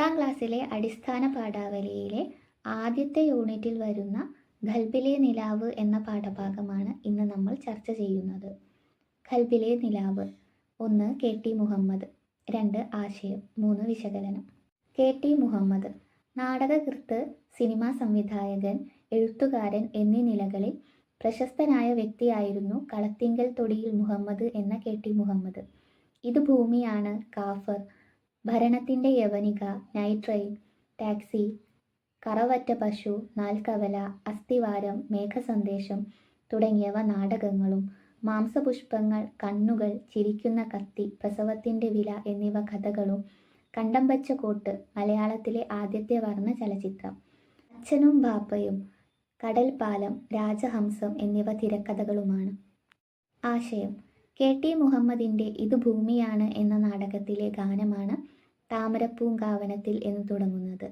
പത്താം ക്ലാസ്സിലെ അടിസ്ഥാന പാഠാവലിയിലെ ആദ്യത്തെ യൂണിറ്റിൽ വരുന്ന ഖൽബിലെ നിലാവ് എന്ന പാഠഭാഗമാണ് ഇന്ന് നമ്മൾ ചർച്ച ചെയ്യുന്നത്. ഖൽബിലെ നിലാവ്. ഒന്ന് കെ ടി മുഹമ്മദ്. രണ്ട് ആശയം. മൂന്ന് വിശകലനം. K T Muhammad. നാടകകൃത്ത് സിനിമാ സംവിധായകൻ എഴുത്തുകാരൻ എന്നീ നിലകളിൽ പ്രശസ്തനായ വ്യക്തിയായിരുന്നു കളത്തിങ്കൽ തൊടിയിൽ മുഹമ്മദ് എന്ന കെ ടി മുഹമ്മദ്. ഇത് ഭൂമിയാണ് കാഫർ ഭരണത്തിന്റെ യവനിക നൈറ്റ് ടാക്സി കറവറ്റ പശു നാൽക്കവല അസ്ഥിവാരം മേഘസന്ദേശം തുടങ്ങിയവ നാടകങ്ങളും മാംസപുഷ്പങ്ങൾ കണ്ണുകൾ ചിരിക്കുന്ന കത്തി പ്രസവത്തിന്റെ വില എന്നിവ കഥകളും കണ്ടം വച്ച കോട്ട് മലയാളത്തിലെ ആദ്യത്തെ വർണ ചലച്ചിത്രം. അച്ഛനും ബാപ്പയും കടൽപ്പാലം രാജഹംസം എന്നിവ തിരക്കഥകളുമാണ്. ആശയം കെ ടി മുഹമ്മദിന്റെ ഇത് ഭൂമിയാണ് എന്ന നാടകത്തിലെ ഗാനമാണ് താമരപ്പൂങ്കാവനത്തിൽ എന്ന് തുടങ്ങുന്നത്.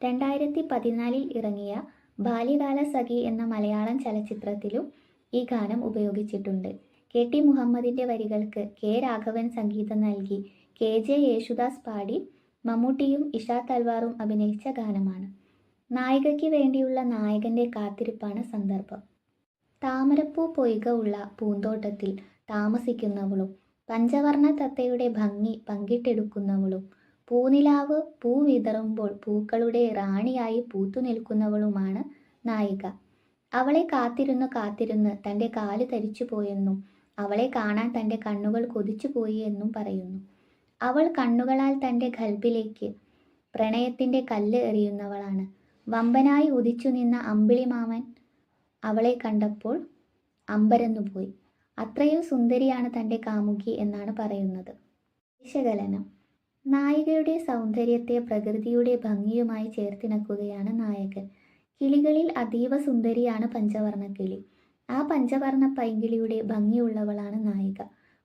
രണ്ടായിരത്തി പതിനാലിൽ ഇറങ്ങിയ ബാല്യകാല സഖി എന്ന മലയാളം ചലച്ചിത്രത്തിലും ഈ ഗാനം ഉപയോഗിച്ചിട്ടുണ്ട്. കെ ടി മുഹമ്മദിന്റെ വരികൾക്ക് കെ രാഘവൻ സംഗീതം നൽകി കെ ജെ യേശുദാസ് പാടി മമ്മൂട്ടിയും ഇഷാ തൽവാറും അഭിനയിച്ച ഗാനമാണ്. നായികയ്ക്ക് വേണ്ടിയുള്ള നായകന്റെ കാത്തിരിപ്പാണ് സന്ദർഭം. താമരപ്പൂ പൊയ്ക ഉള്ള പൂന്തോട്ടത്തിൽ താമസിക്കുന്നവളും പഞ്ചവർണ തത്തയുടെ ഭംഗി പങ്കിട്ടെടുക്കുന്നവളും പൂനിലാവ് പൂ വിതറുമ്പോൾ പൂക്കളുടെ റാണിയായി പൂത്തു നിൽക്കുന്നവളുമാണ് നായിക. അവളെ കാത്തിരുന്ന് കാത്തിരുന്ന് തന്റെ കാൽ തരിച്ചു പോയെന്നും അവളെ കാണാൻ തന്റെ കണ്ണുകൾ കൊതിച്ചു പോയി എന്നും പറയുന്നു. അവൾ കണ്ണുകളാൽ തന്റെ ഖൽബിലേക്ക് പ്രണയത്തിന്റെ കല്ല് എറിയുന്നവളാണ്. വമ്പനായി ഉദിച്ചു നിന്ന അമ്പിളി അമ്പിളിമാമൻ അവളെ കണ്ടപ്പോൾ അമ്പരന്നുപോയി അത്രയും സുന്ദരിയാണ് തന്റെ കാമുകി എന്നാണ് പറയുന്നത്. വിശകലനം. നായികയുടെ സൗന്ദര്യത്തെ പ്രകൃതിയുടെ ഭംഗിയുമായി ചേർത്തിണക്കുകയാണ് നായകൻ. കിളികളിൽ അതീവ സുന്ദരിയാണ് പഞ്ചവർണ കിളി ആ പഞ്ചവർണ പൈങ്കിളിയുടെ ഭംഗിയുള്ളവളാണ് നായിക.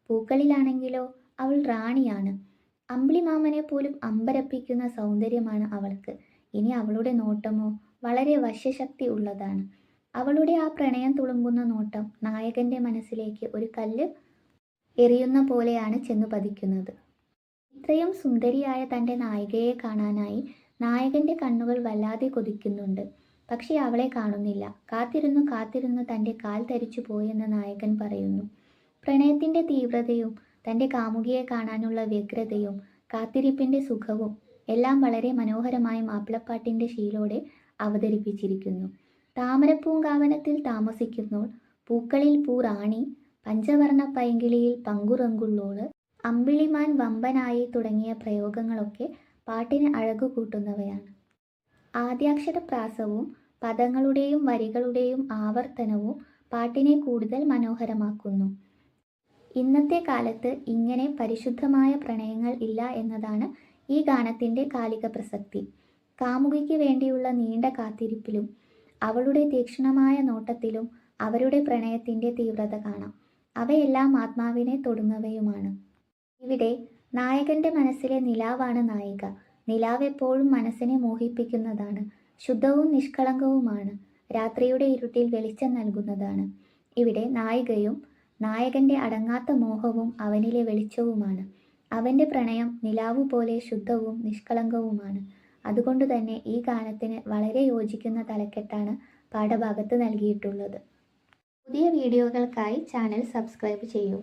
പൂക്കളിലാണെങ്കിലോ അവൾ റാണിയാണ്. അമ്പിളിമാമനെ പോലും അമ്പരപ്പിക്കുന്ന സൗന്ദര്യമാണ് അവൾക്ക്. ഇനി അവളുടെ നോട്ടമോ വളരെ വശ്യശക്തി ഉള്ളതാണ്. അവളുടെ ആ പ്രണയം തുളുമ്പുന്ന നോട്ടം നായകന്റെ മനസ്സിലേക്ക് ഒരു കല്ല് എറിയുന്ന പോലെയാണ് ചെന്നു പതിക്കുന്നത്. ഇത്രയും സുന്ദരിയായ തന്റെ നായികയെ കാണാനായി നായകന്റെ കണ്ണുകൾ വല്ലാതെ കൊതിക്കുന്നുണ്ട്. പക്ഷേ അവളെ കാണുന്നില്ല. കാത്തിരുന്നു കാത്തിരുന്നു തന്റെ കാൽ തരിച്ചു പോയെന്ന് നായകൻ പറയുന്നു. പ്രണയത്തിന്റെ തീവ്രതയും തന്റെ കാമുകിയെ കാണാനുള്ള വ്യഗ്രതയും കാത്തിരിപ്പിന്റെ സുഖവും എല്ലാം വളരെ മനോഹരമായ മാപ്പിളപ്പാട്ടിന്റെ ശീലോടെ അവതരിപ്പിച്ചിരിക്കുന്നു. താമരപ്പൂങ്കാവനത്തിൽ താമസിക്കുന്നോൾ പൂക്കളിൽ പൂ റാണി പഞ്ചവർണ പൈങ്കിളിയിൽ പങ്കുറങ്കുള്ളോൾ അമ്പിളിമാൻ വമ്പനായി തുടങ്ങിയ പ്രയോഗങ്ങളൊക്കെ പാട്ടിന് അഴകു കൂട്ടുന്നവയാണ് ആദ്യാക്ഷര പ്രാസവും പദങ്ങളുടെയും വരികളുടെയും ആവർത്തനവും പാട്ടിനെ കൂടുതൽ മനോഹരമാക്കുന്നു. ഇന്നത്തെ കാലത്ത് ഇങ്ങനെ പരിശുദ്ധമായ പ്രണയങ്ങൾ ഇല്ല എന്നതാണ് ഈ ഗാനത്തിന്റെ കാലിക പ്രസക്തി കാമുകിക്ക് വേണ്ടിയുള്ള നീണ്ട കാത്തിരിപ്പിലും അവളുടെ തീക്ഷണമായ നോട്ടത്തിലും അവരുടെ പ്രണയത്തിന്റെ തീവ്രത കാണാം. അവയെല്ലാം ആത്മാവിനെ തൊടുന്നവയുമാണ്. ഇവിടെ നായകന്റെ മനസ്സിലെ നിലാവാണ് നായിക. നിലാവ് എപ്പോഴും മനസ്സിനെ മോഹിപ്പിക്കുന്നതാണ്. ശുദ്ധവും നിഷ്കളങ്കവുമാണ്. രാത്രിയുടെ ഇരുട്ടിൽ വെളിച്ചം നൽകുന്നതാണ്. ഇവിടെ നായികയും നായകന്റെ അടങ്ങാത്ത മോഹവും അവനിലെ വെളിച്ചവുമാണ്. അവന്റെ പ്രണയം നിലാവു പോലെ ശുദ്ധവും നിഷ്കളങ്കവുമാണ്. അതുകൊണ്ട് തന്നെ ഈ ഗാനത്തിന് വളരെ യോജിക്കുന്ന തലക്കെട്ടാണ് പാഠഭാഗത്ത് നൽകിയിട്ടുള്ളത്. പുതിയ വീഡിയോകൾക്കായി ചാനൽ സബ്സ്ക്രൈബ് ചെയ്യൂ.